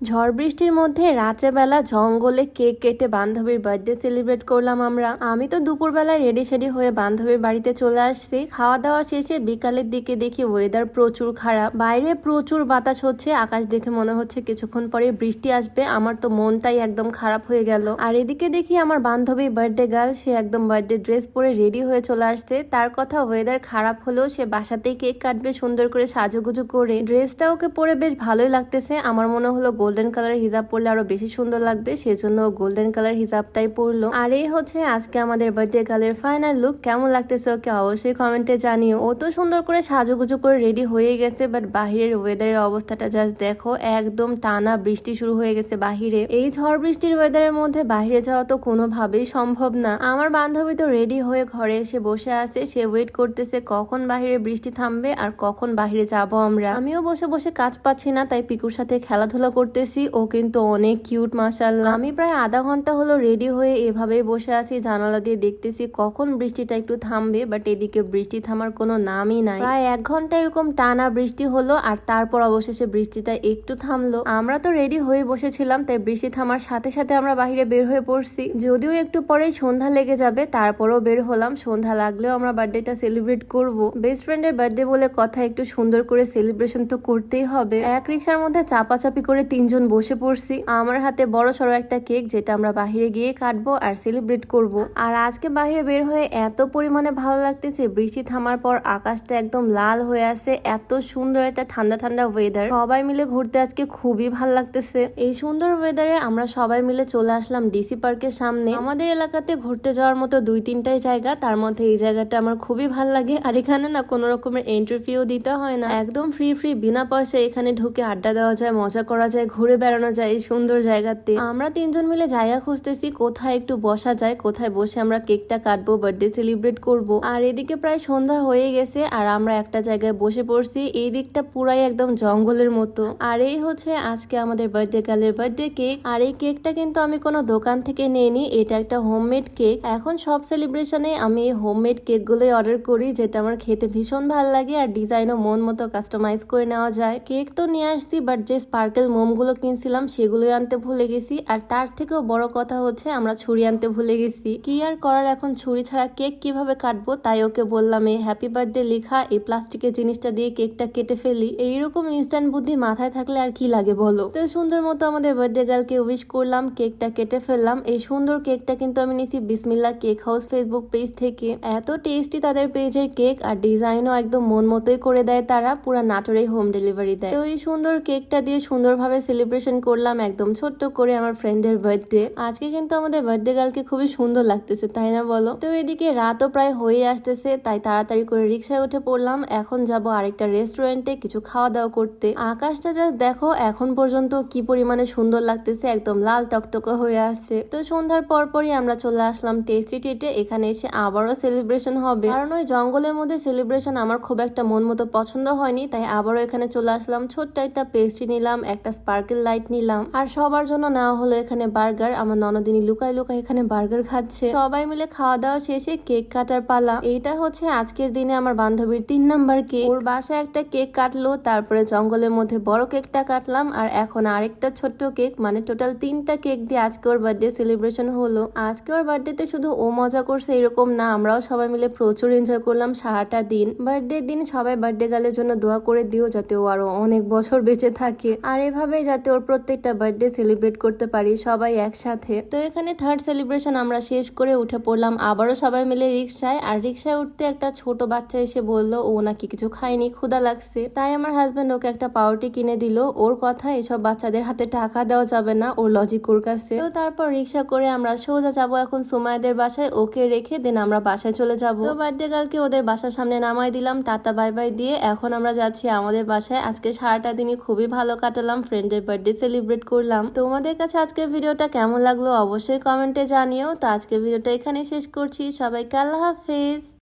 ঝড় বৃষ্টির মধ্যে রাত্রেবেলা জঙ্গলে কেক কেটে বান্ধবীর বার্থডে সেলিব্রেট করলাম আমরা। আমি তো দুপুরবেলায় রেডি সেডি হয়ে বান্ধবীর বাড়িতে চলে আসছি। খাওয়া দাওয়া শেষে বিকালের দিকে দেখি ওয়েদার প্রচুর খারাপ। বাইরে প্রচুর বাতাস হচ্ছে, আকাশ দেখে মনে হচ্ছে কিছুক্ষণ পরে বৃষ্টি আসবে। আমার তো মনটাই একদম খারাপ হয়ে গেল। আর এদিকে দেখি আমার বান্ধবী বার্থডে গার্ল, সে একদম বার্থডে ড্রেস পরে রেডি হয়ে চলে আসছে। তার কথা ওয়েদার খারাপ হলেও সে বাসাতেই কেক কাটবে, সুন্দর করে সাজুগুজু করে। ড্রেসটা ওকে পরে বেশ ভালোই লাগতেছে। আমার মনে হলো গোল্ডেন কালার হিজাব পরলে আরও বেশি সুন্দর লাগবে, সেজন্য গোল্ডেন কালার হিজাবটাই পরলো। আর এই হচ্ছে আজকে আমাদের বার্থডে গার্লের ফাইনাল লুক কেমন লাগতেছে ওকে অবশ্যই কমেন্টে জানিও। ও তো সুন্দর করে সাজুগুজু করে রেডি হয়ে গেছে বাট বাহিরের ওয়েদারের অবস্থাটা জাস্ট দেখো, একদম টানা বৃষ্টি শুরু হয়ে গেছে বাহিরে। এই ঝড় বৃষ্টির ওয়েদারের মধ্যে বাইরে যাওয়া তো কোনোভাবেই সম্ভব না। আমার বান্ধবী তো রেডি হয়ে ঘরে এসে বসে আছে, সে ওয়েট করতেছে কখন বাহিরে বৃষ্টি থামবে আর কখন বাহিরে যাব আমরা। আমিও বসে বসে কাজ পাচ্ছি না, তাই পিকুর সাথে খেলাধুলা করতেছি, ও কিন্তু অনেক কিউট মাসাল্লাহ আমি প্রায় আধা ঘণ্টা হলো রেডি হয়ে এভাবেই বসে আছি, জানালা দিয়ে দেখতেছি কখন বৃষ্টিটা একটু থামবে বাট এদিকে বৃষ্টি থামার কোনো নামই নাই। প্রায় এক ঘণ্টা এরকম টানা বৃষ্টি হলো, আর তারপর অবশেষে বৃষ্টিটা একটু থামলো। আমরা তো রেডি হয়ে বসেছিলাম, তাই বৃষ্টি থামার সাথে সাথে আমরা বাইরে বের হয়ে পড়ছি। যদিও একটু পরেই সন্ধ্যা লেগে যাবে, তারপরও বের হলাম। সন্ধ্যা লাগলেও আমরা বার্থডেটা সেলিব্রেট করব। বেস্ট ফ্রেন্ডের বার্থডে বলে কথা একটু সুন্দর করে সেলিব্রেশন তো করতেই হবে। এক রিক্সার মধ্যে চাপাচাপি করে তিনজন বসে পড়ছি। আমার হাতে বড় সড়ো একটা কেক যেটা আমরা বাহিরে গিয়ে কাটবো আর সেলিব্রেট করব। আর আজকে বাহিরে বের হয়ে এত পরিমাণে ভালো লাগতেছে, বৃষ্টি থামার পর আকাশটা একদম লাল হয়ে আছে, এত সুন্দর একটা ঠান্ডা ঠান্ডা ওয়েদার সবাই মিলে ঘুরতে আজকে খুবই ভালো লাগতেছে। এই সুন্দর ওয়েদারে আমরা সবাই মিলে চলে আসলাম ডিসি পার্কের সামনে। আমাদের এলাকাতে ঘুরতে যাওয়ার মতো দুই তিনটাই জায়গা, তার মধ্যে এই জায়গাটা আমার খুবই ভালো লাগে। আর এখানে না কোনো রকমের এন্ট্রি ফিও দিতে হয় না। একদম ফ্রি ফ্রি বিনা পয়সা এখানে ঢুকে আড্ডা দেওয়া যায়, মজা করা যায় ঘুরে বেড়ানো যায় এই সুন্দর জায়গাতে। আমরা তিনজন মিলে জায়গা খুঁজতেছি, কোথায় একটু বসা যায়, কোথায় বসে আমরা কেকটা কাটবো বার্থডে সেলিব্রেট করব। আর এদিকে প্রায় সন্ধ্যা হয়ে গেছে আর আমরা একটা জায়গায় বসে পড়ছি, এই দিকটা পুরাই একদম জঙ্গলের মতো। আর এই হচ্ছে আজকে আমাদের বার্থডে গার্লের বার্থডে কেক আর এই কেকটা কিন্তু আমি কোনো দোকান থেকে নিইনি, এটা একটা হোমমেড কেক এখন সব সেলিব্রেশনে আমি এই হোমমেড কেক গুলোই অর্ডার করি, যেটা আমার খেতে ভীষণ ভালো লাগে আর ডিজাইনও মন মতো কাস্টমাইজ করে নেওয়া যায়। কেক তো নিয়ে আসছি বাট যে স্পার্কেল মোমগুলো কিনছিলাম সেগুলোই আনতে ভুলে গেছি। আর তার থেকেও বড় কথা হচ্ছে আমরা ছুরি আনতে ভুলে গেছি। কি আর করার এখন? ছুরি ছাড়া কেক কীভাবে কাটবো? তাই ওকে বললাম এই হ্যাপি বার্থডে লেখা। এই প্লাস্টিকের জিনিসটা দিয়ে কেকটা কেটে ফেলি। এইরকম ইনস্ট্যান্ট বুদ্ধি মাথায় থাকলে আর কি লাগে বলো? তো সুন্দর মতো আমাদের বার্থডে গার্লকে উইশ করলাম, কেকটা কেটে ফেললাম। এই সুন্দর কেকটা কিন্তু আমি নিছি বিসমিল্লা কেক হাউস ফেসবুক পেজ থেকে। এত টেস্টি তাদের পেজের কেক আর ডিজাইনও একদম মন মতোই করে দেয় তারা। পুরা নাটোরে হোম ডেলিভারি দেয়। তো এই সুন্দর কেকটা দিয়ে সুন্দরভাবে সেলিব্রেশন করলাম একদম ছোট্ট করে আমার ফ্রেন্ডের বার্থডে আজকে কিন্তু আমাদের বার্থডে গার্লকে খুবই সুন্দর লাগতেছে, তাই না বলো? তো এদিকে রাতও প্রায় হয়ে আসতেছে, তাই তাড়াতাড়ি করে রিক্সায় উঠে পড়লাম। এখন যাব আরেকটা রেস্টুরেন্টে কিছু খাওয়া দাওয়া করতে। আকাশটা জাস্ট দেখো, এখন পর্যন্ত কি পরিমাণে সুন্দর লাগতেছে, একদম লাল টকটকে হয়ে আসছে তো সন্ধ্যার পরপরই আমরা চলে আসলাম টেস্টি টেটে এখানে এসে আবারও সেলিব্রেশন হবে। কারণ ওই জঙ্গলের মধ্যে সেলিব্রেশন আমার খুব একটা মন মতো পছন্দ হয়নি, তাই আবারও এখানে চলে আসলাম। ছোট্ট একটা পেস্ট্রি নিলাম, একটা স্পার্কেল লাইট নিলাম। আর সবার জন্য নেওয়া হলো এখানে বার্গার। আমার ননদিনী লুকাই লুকাই এখানে বার্গার খাচ্ছে। সবাই মিলে খাওয়া দাওয়া শেষে কেক কাটার পালা। এইটা হচ্ছে আজকের দিনে আমার বান্ধবীর তিন নাম্বার কেক। ওর বাসায় একটা কেক কাটলো, তারপরে জঙ্গলের মধ্যে বড় কেকটা কাটলাম, আর এখন আরেকটা ছোট্ট কেক মানে টোটাল তিনটা কেক দিয়ে আজকে ওর বার্থডে সেলিব্রেশন হলো। আজকে ওর বার্থডেতে শুধু ও মজা করছে এরকম না, আমরাও সবাই মিলে প্রচুর এনজয় করলাম সারাটা দিন। বার্থডে দিন সবাই বার্থডে গালের জন্য দোয়া করে দিও, যাতে ও আরও অনেক বছর বেঁচে থাকে। আর এভাবে যাতে ওর প্রত্যেকটা বার্থডে সেলিব্রেট করতে পারি, সবাই একসাথে। তো এখানে থার্ড সেলিব্রেশন আমরা শেষ করে উঠে পড়লাম। আবারও সবাই মিলে রিক্সায় আর রিক্সায় উঠতে একটা ছোট বাচ্চা এসে বলল, ও নাকি কিছু খায়নি ক্ষুদা লাগছে। তাই আমার হাজবেন্ড ওকে একটা পাউরুটি কিনে দিল। ওর কথা এসব বাচ্চাদের হাতে টাকা দেওয়া যাবে না, ওর লজিক ওর কাছে। তো তারপর রিক্সা করে আমরা সোজা যাব এখন সুমায়াদের বাসায়। ওকে রেখে দেন আমরা বাসায় চলে যাব। বার্থডে গার্লকে ওদের বাসার সামনে নামাই দিলাম। টাটা বাই বাই দিয়ে এখন আমরা যাচ্ছি আমাদের বাসায়। আজকে সারাটা দিনই খুবই ভালো কাটালাম। ফ্রেন্ডের বার্থডে সেলিব্রেট করলাম। তোমাদের কাছে আজকের ভিডিওটা কেমন লাগল অবশ্যই কমেন্টে জানিও। তো আজকের ভিডিওটা এখানে শেষ করছি। সবাইকে আল্লাহ হাফেজ।